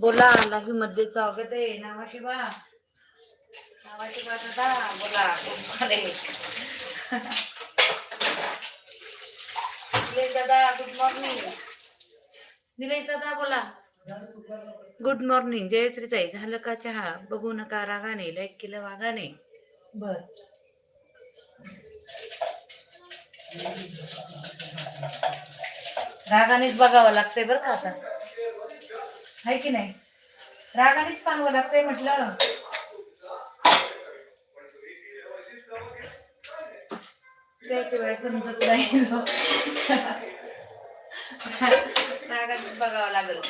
बोला लाही मध्ये स्वागत आहे. नावाशिबा नावाशिवा दादा बोला निलेश दादा गुड मॉर्निंग निलेश दादा बोला. गुड मॉर्निंग जयश्रीताई झालं का चहा? बघू नका रागाने लाईक केलं वागाने. बर. रागानेच बघावं लागतंय बरं का आता. आहे की नाही? रागानेच पाहावं लागतंय म्हटलं. त्याशिवाय समजत नाही. रागानेच बघावं लागल.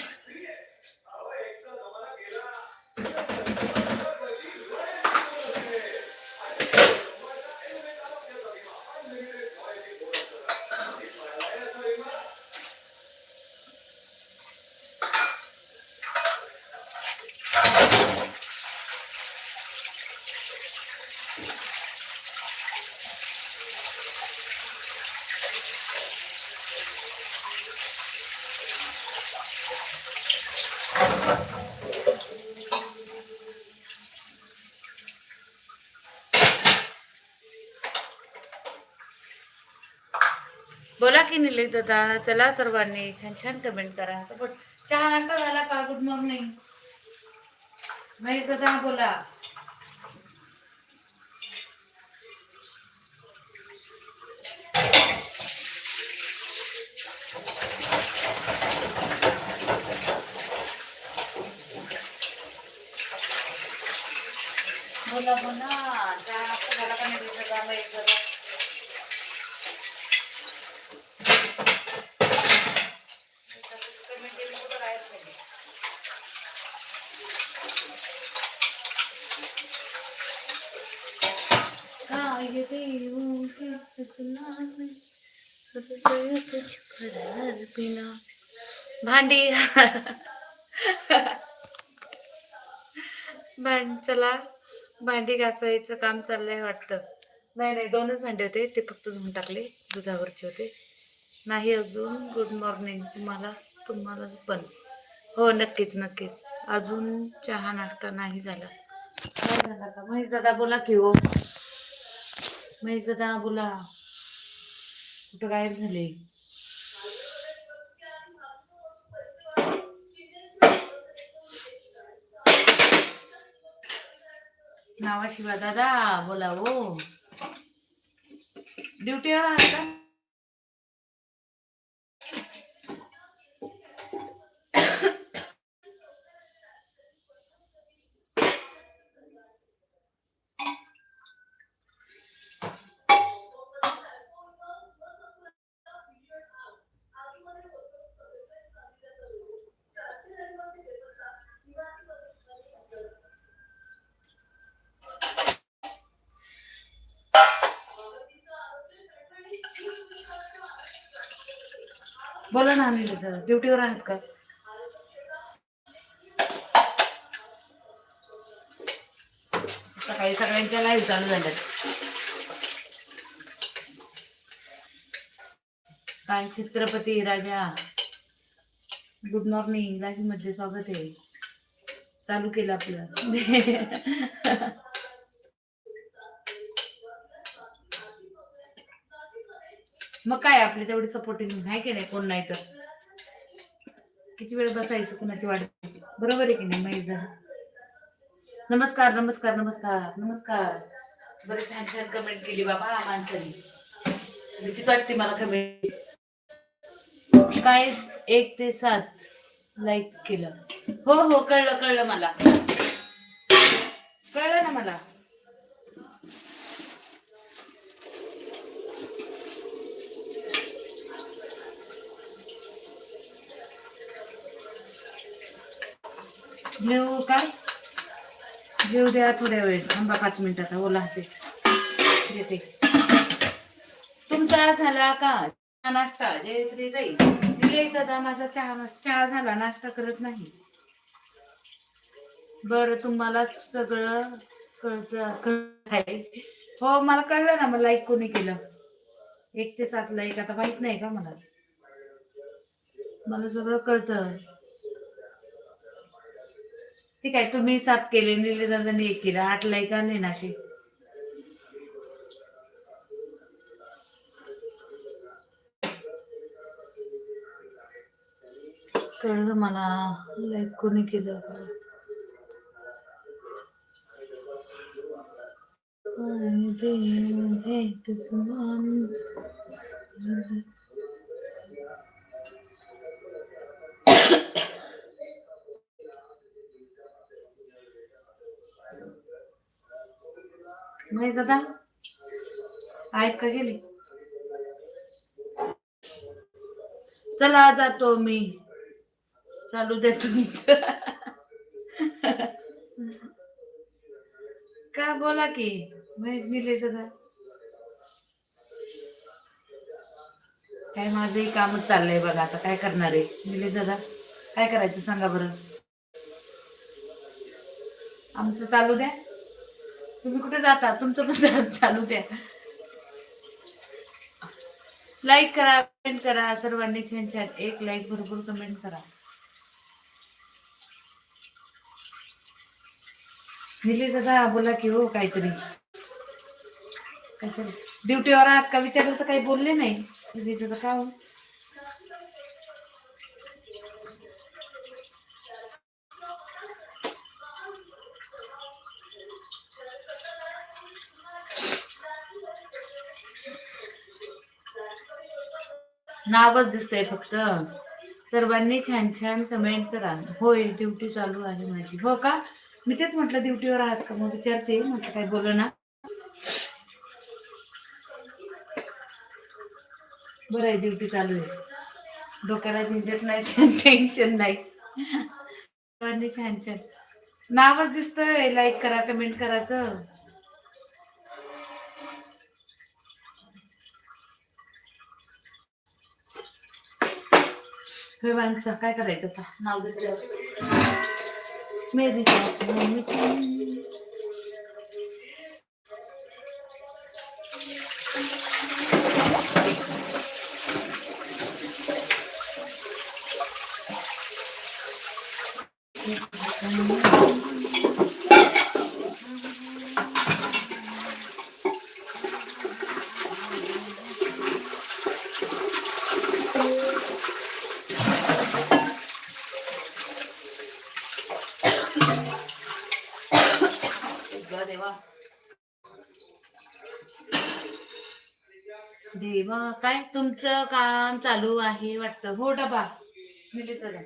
बोला की निलेश दादा चला सर्वांनी छान छान कमेंट करा. पण चहा नाश्ता झाला का? गुड मॉर्निंग महेश दादा बोला. बोला बोला चहा नाश्ता झाला का निलेश दादा महेश दादा काय देऊ हे तुला मी, हृदय कुछ करार बिना भांडी। भांड चला। भांडी घासायचं काम चाललंय वाटतं. नाही नाही दोनच भांडे होते. ते फक्त धुवून टाकले. दुधावरचे होते. नाही अजून. गुड मॉर्निंग तुम्हाला तुम्हाला पण. हो नक्कीच नक्कीच. अजून चहा नाश्ता नाही झाला. नाही झाला का? महेश दादा बोला की हो. महेश दादा बोला. कुठं गायब झाले? नावाशिवा दादा बोला हो ड्युटीवर आहात का? बोला ना अनिल दादा ड्युटीवर आहात का? सकाळी सगळ्यांच्या लाईव्ह चालू झाल्यात. काय छत्रपती राजा गुड मॉर्निंग लाईव्हमध्ये स्वागत आहे. चालू केलं आपलं. मग काय आपले तेवढी सपोर्टिंग नाही की नाही? कोण नाही तर. किती वेळ बसायचं कुणाची वाट बरोबर आहे की नाही माहीत दादा? नमस्कार नमस्कार नमस्कार नमस्कार. बरे छान छान कमेंट केली बाबा माणसाने. भीतीच वाटते मला कमेंट काय एक ते सात लाईक केलं. हो हो कळलं कळलं मला. कळलं ना मला? ब्ल्यू काय? ब्ल्यू द्या थोड्या वेळ. थांबा पाच मिनिटात ओला हाते देते. तुमचा झाला का? चहा नाश्ता? जयश्री ताई. दिले दादा माझा चहा? चहा झाला. नाश्ता करत नाही. बर तुम्हाला सगळं कळतं कळत आहे. हो मला कळलं ना. मला लाईक कोणी केलं? एक ते सात लाईक आता माहीत नाही का मला? मला सगळं कळतं. ठीक आहे तुम्ही सात केले निले दादाने एक केलं आठ लाईक आले ना असे कळलं मला लाईक कोणी केलं का? आणि नाही दादा. आहेत का गेले. चला जातो मी. चालू द्या तुम्ही का बोला की? माहीत निले दादा. काय माझंही कामच चाललंय बघा आता काय करणार आहे? निले दादा. काय करायचं सांगा बरं. आमचं चालू द्या. तुम्ही कुठे जाता? तुमचं पण चालू द्या. लाईक करा कमेंट करा सर्वांनी छान छान एक लाईक भरपूर कमेंट करा. निलेश दादा बोला की हो काहीतरी. कशा ड्युटीवर आहात का? विचारलं तर काही बोलले नाही. निलेश दादा का हो? नावच दिसतंय फक्त. सर्वांनी छान छान कमेंट करा. होय ड्युटी चालू आहे माझी. हो का? मी तेच म्हटलं ड्युटीवर आहात का? मग विचारते. म्हटलं काय बोल ना? बरं आहे ड्युटी चालू आहे. डोक्याला झिंजत नाही टेन्शन नाही. सर्वांनी छान छान. नावच दिसतंय. लाईक करा कमेंट करायचं. हे काय करायचं आता? नाव दिसलं मेरी काय काम चालू आहे वाटतं. हो डबा. मिली तर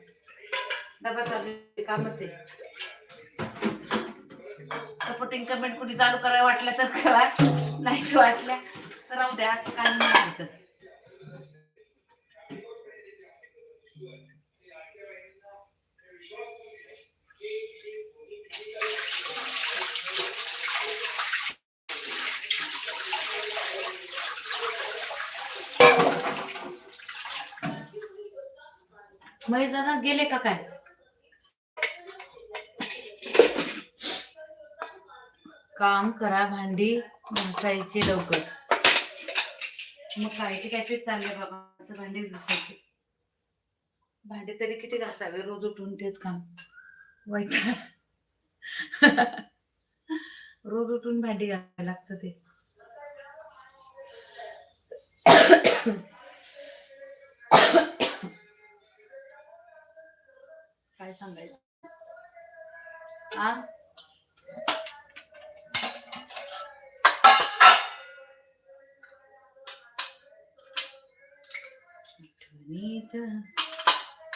डबा चालू आहे, कामच आहे. सपोर्टिंग कमेंट कुठे चालू करायला वाटलं तर करा. नाही वाटल्या तर राहू द्या असं काही नाही महेश दादा गेले का काय? काम करा भांडी घासायची लवकर. मग काय ते काय तेच चाललंय बाबा असं भांडी घासायची. भांडी तरी किती घासावे रोज उठून तेच काम. वाईट रोज उठून भांडी घालायला लागतं ते. काय सांगायचं? आ?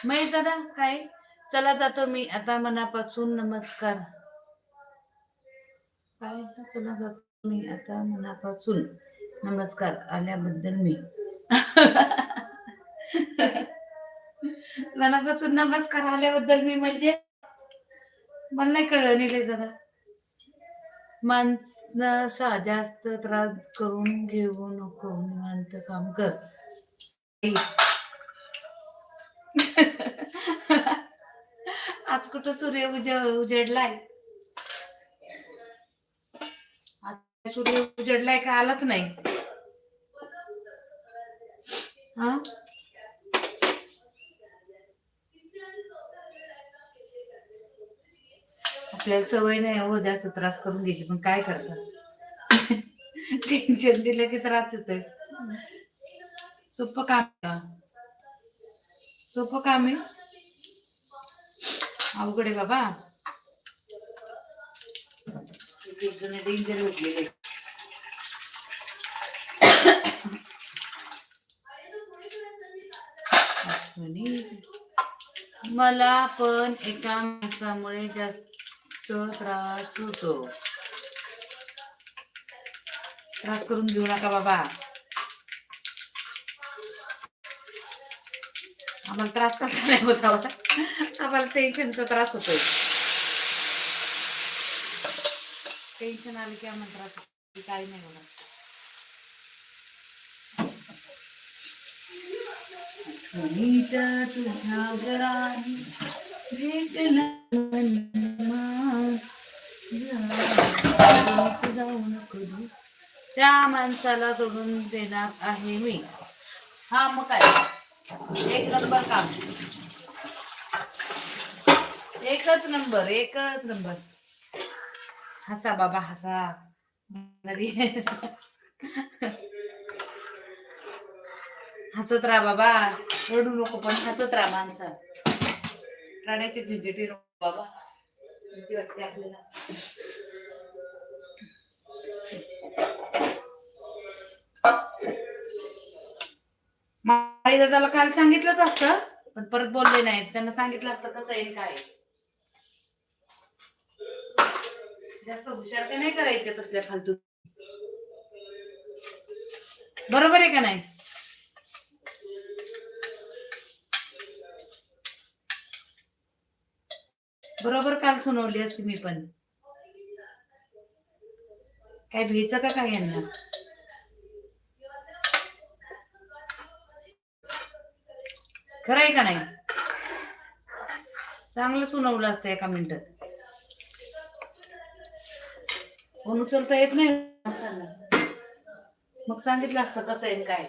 महेश दादा काय? चला जातो मी. आता मनापासून नमस्कार. काय? चला जातो मी. आता मनापासून नमस्कार आल्याबद्दल मी. मनापासून नमस्कार आल्याबद्दल मी म्हणजे मला नाही कळलं निलेश दादा. माणसा जास्त त्रास करून घेऊ नको निवांत काम कर. आज कुठं सूर्य उज उजेडलाय? आज सूर्य उजेडलाय का आलाच नाही? हा? आपल्याला सवय नाही हो जास्त त्रास करून घ्यायची पण काय करतात? टेन्शन दिलं की त्रास येतोय. सोपं काम का? सोपं काम आहे? अवघड आहे बाबा. डेंजर उठलेले मला पण एका माणसामुळे जास्त त्रास होतो त्रास करून घेऊ नका बाबा. आम्हाला त्रास कसा नाही होत आम्हाला टेन्शनचा त्रास होतोय. टेन्शन आली की आम्हाला त्रास होतो. काही नाही होणार. नीट तुझ्या भेट भेटला त्या माणसाला सोडून देणार आहे मी. हा मग काय? एक नंबर काम. एकच नंबर एकच नंबर. हसा बाबा हसा. हसत राहा बाबा. रडू नको पण हसत राहा माणसा. रडायची झिंझटी नको बाबा. भीती वाटते आपल्याला. माळी दादाला काल सांगितलंच असतं पण परत बोलले नाहीत. त्यांना सांगितलं असतं कसं येईल काय जास्त हुशार का नाही करायचे तसल्या फालतू. बरोबर आहे का नाही? बरोबर काल सुनावली असती मी पण. काय भ्यायचं का काय यांना? खरं आहे का नाही? चांगलं सुनावलं असतं एका मिनिटात. कोण उचलता येत नाही? मग सांगितलं असतं कसं आहे काय.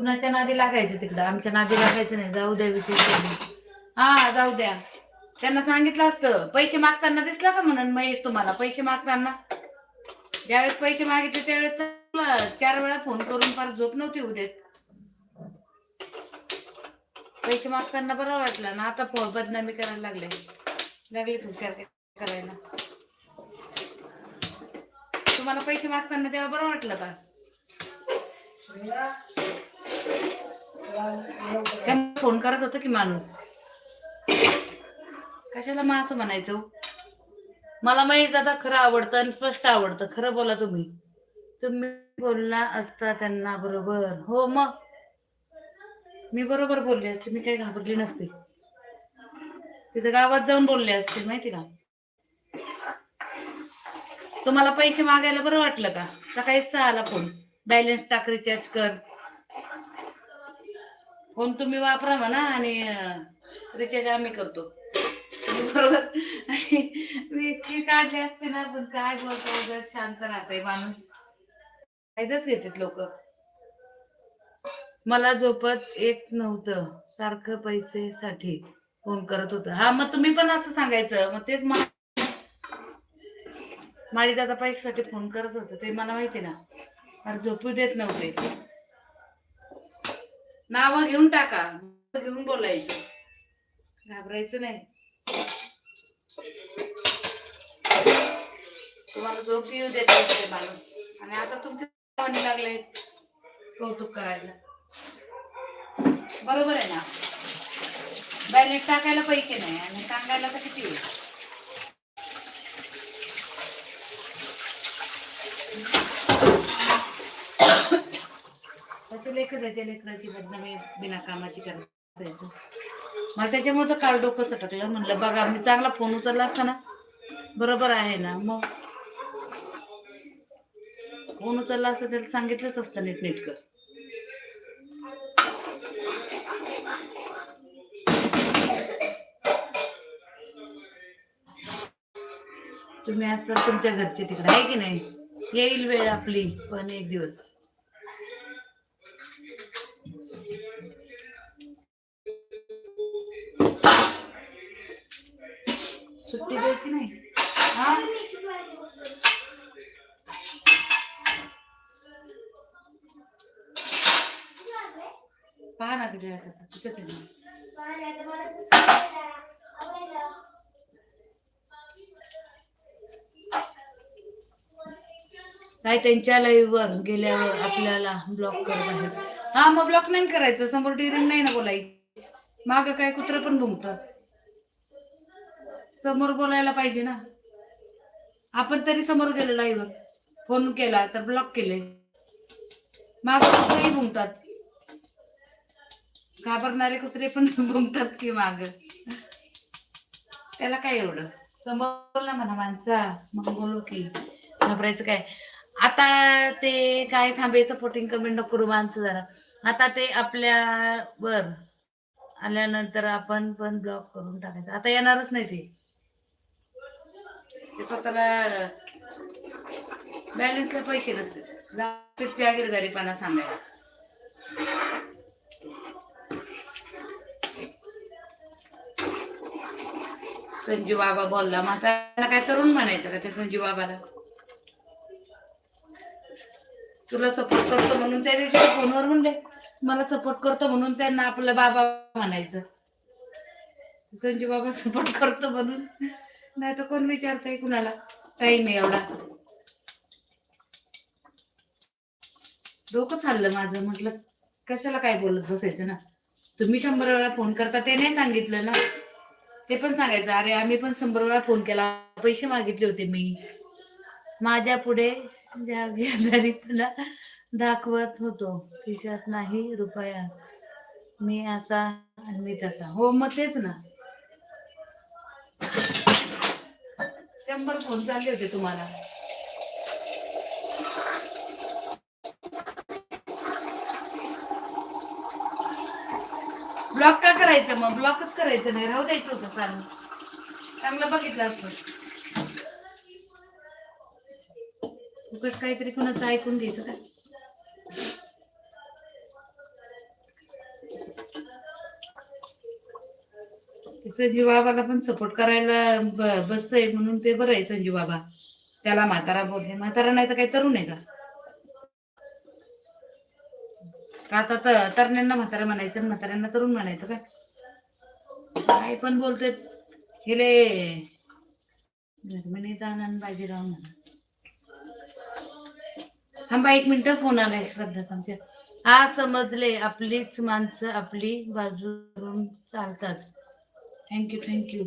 कुणाच्या नादी लागायचं तिकडं? आमच्या नादी लागायचं नाही. जाऊ द्या विषय हा जाऊ द्या. त्यांना सांगितलं असतं. पैसे मागताना दिसला का म्हणून महेश तुम्हाला? पैसे मागताना? ज्यावेळेस पैसे मागितले त्यावेळेस चार वेळा फोन करून फार झोप नव्हती उद्यात पैसे मागताना बरं वाटलं ना. आता फोन बदनामी करायला लागले. लागले तुमच्या करायला. तुम्हाला पैसे मागताना तेव्हा बरं वाटलं का? फोन करत होतं की माणूस. कशाला मग असं म्हणायचं हो? मला माहीत दादा खरं आवडतं आणि स्पष्ट आवडतं. खरं बोला तुम्ही. तुम्ही बोलला असता त्यांना बरोबर. हो मग? मी बरोबर बोलले असते. मी काही घाबरली नसते. तिथं गावात जाऊन बोलले असते माहिती का? तुम्हाला पैसे मागायला बरं वाटलं का? सकाळीच आला फोन. बॅलन्स टाक रिचार्ज कर. फोन तुम्ही वापरा म्हणा आणि रिचार्ज आम्ही करतो. बरोबर? मी इतकी काढली असते ना पण काय बोलतो शांत राहते माणूस. फायदाच घेतात लोक. मला झोपत येत नव्हतं. सारखं पैसेसाठी फोन करत होतं. हा मग तुम्ही पण असं सांगायचं. मग तेच मा माळी दादा पैशासाठी फोन करत होतं. ते मला माहिती ना. अरे झोपू देत नव्हते. नाव घेऊन टाका. घेऊन बोलायचं. घाबरायचं नाही. तुम्हाला झोप येऊ देत माणूस आणि आता तुमच्या लागले कौतुक करायला. बरोबर आहे ना? बॅलेट टाकायला पैसे नाही? आणि सांगायला तर किती? तसे लेखकाच्या लेकराची बदनामी बिना कामाची करायचं मला त्याच्यामुळे तर काल डोकं चटकलं. म्हणलं बघा मी चांगला फोन उचलला असताना बरोबर आहे ना मग? फोन उचलला असता त्याला सांगितलंच असतं नीट नीटकं तुम्ही असतात तुमच्या घरचे तिकडे आहे की नाही? येईल वेळ आपली पण एक दिवस. काय त्यांच्या लाईव्ह वर गेल्यावर आपल्याला ब्लॉक करत आहेत. हा मग ब्लॉक नाही करायचं. समोर डिरिंग नाही ना बोलाय माग काय कुत्र पण भुंकतात. समोर बोलायला पाहिजे ना. आपण तरी समोर गेलो लाईव्ह फोन केला तर ब्लॉक केले. माग कुत्रेही भुंकतात. घाबरणारे कुत्रे पण भुंकतात की माग. त्याला काय एवढं? समोर ना म्हणा माणसा. मग बोलू की. घाबरायचं काय? आता ते काय थांबायचं पोटिंग कमेंट नको करू माणसं जरा. आता ते आपल्या वर आल्यानंतर आपण पण ब्लॉक करून टाकायचं. आता येणारच नाही ते. स्वतःला बॅलन्सला पैसे नसते लागतेच जागीरदारीपणा सांगायला. संजू बाबा बोलला मग आता काय तरुण म्हणायचं का ते संजू बाबाला? तुला सपोर्ट करतो म्हणून त्या दिवशी फोनवर म्हणले. मला सपोर्ट करतो म्हणून त्यांना आपलं बाबा म्हणायचं. संजू बाबा सपोर्ट करतो म्हणून. नाही तर कोण विचारतंय कुणाला? टाईम आहे एवढा. डोकं चाललं माझं. म्हटलं कशाला काय बोलत बसायचं ना? तुम्ही शंभर वेळा फोन करता ते नाही सांगितलं ना? ते पण सांगायचं अरे आम्ही पण शंभर वेळा फोन केला. पैसे मागितले होते मी. माझ्या पुढे तुला दाखवत होतो. खिशात नाही रुपया. मी असा आणि मी तसा. हो मग तेच ना. शंभर फोन चालले होते तुम्हाला. ब्लॉक का करायचं मग? ब्लॉकच करायचं नाही. राहू द्यायचं होतं चालू. चांगलं बघितलं असतं. उगाच काहीतरी कुणाचं ऐकून घ्यायचं का? ते संजू बाबाला पण सपोर्ट करायला बसतय बसतंय म्हणून ते बरं आहे संजू बाबा. त्याला म्हातारा बोलले. म्हातारा नाही तर काही तरुण आहे का? आता तर तरण्यांना म्हातारा म्हणायचं आणि म्हाताऱ्यांना तरुण म्हणायचं का? काय पण बोलते हिले धर्मिणी दानन बाजीराव म्हणा थांबा एक मिनिट फोन आलाय श्रद्धा थांबते. हा समजले आपलीच माणसं आपली बाजूरून चालतात. Thank you thank you